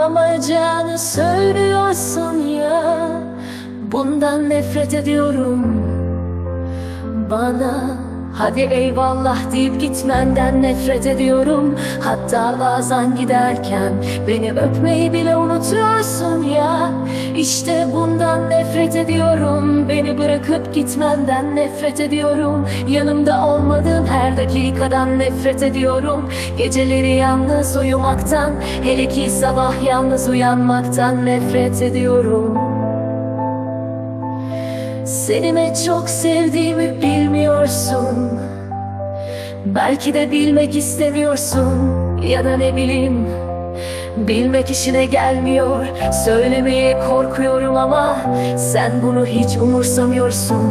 olamayacağını söylüyorsun ya. Bundan nefret ediyorum. Bana Hadi eyvallah deyip gitmenden nefret ediyorum. Hatta bazen giderken beni öpmeyi bile unutuyorsun ya. İşte bundan nefret ediyorum. Beni bırakıp gitmenden nefret ediyorum. Yanımda olmadığın her dakikadan nefret ediyorum. Geceleri yalnız uyumaktan Hele ki sabah yalnız uyanmaktan nefret ediyorum. Seni çok sevdiğimi bilmiyorsun Belki de bilmek istemiyorsun Ya da ne bileyim Bilmek işine gelmiyor. Söylemeye korkuyorum ama Sen bunu hiç umursamıyorsun.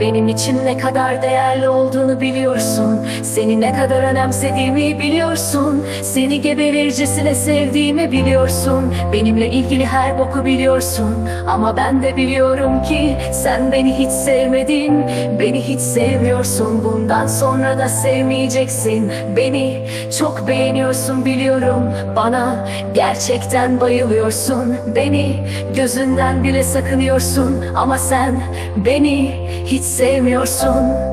Benim için ne kadar değerli olduğunu biliyorsun. Seni ne kadar önemsediğimi biliyorsun. Seni geberircesine sevdiğimi biliyorsun. Benimle ilgili her boku biliyorsun. Ama ben de biliyorum ki Sen beni hiç sevmedin. Beni hiç sevmiyorsun. Bundan sonra da sevmeyeceksin. Beni çok beğeniyorsun biliyorum. Bana gerçekten bayılıyorsun. Beni gözünden bile sakınıyorsun. Ama sen beni hiç sevmiyorsun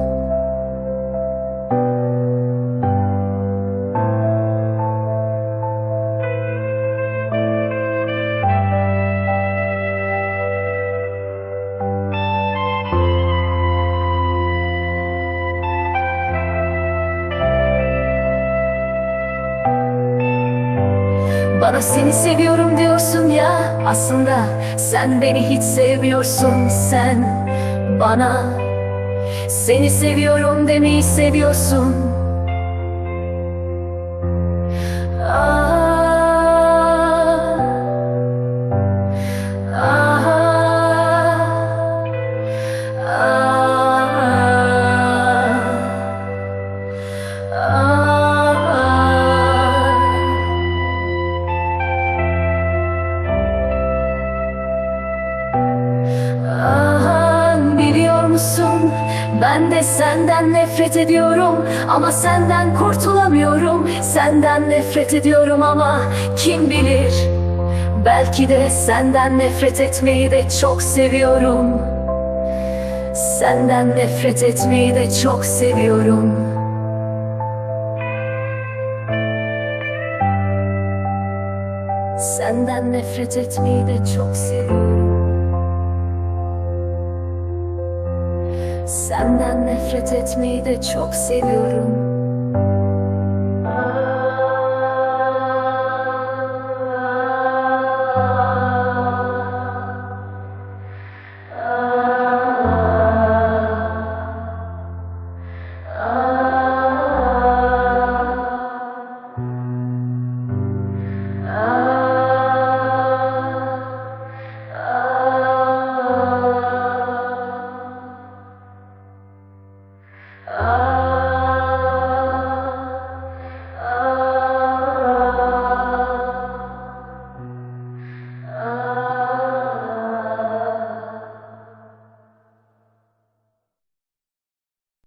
Bana seni seviyorum diyorsun ya. Aslında sen beni hiç sevmiyorsun. Sen bana Seni seviyorum demeyi seviyorsun Ben de senden nefret ediyorum ama senden kurtulamıyorum. Senden nefret ediyorum ama kim bilir? Belki de senden nefret etmeyi de çok seviyorum. Senden nefret etmeyi de çok seviyorum. Senden nefret etmeyi de çok seviyorum. Nefret etmeyi de çok seviyorum. love.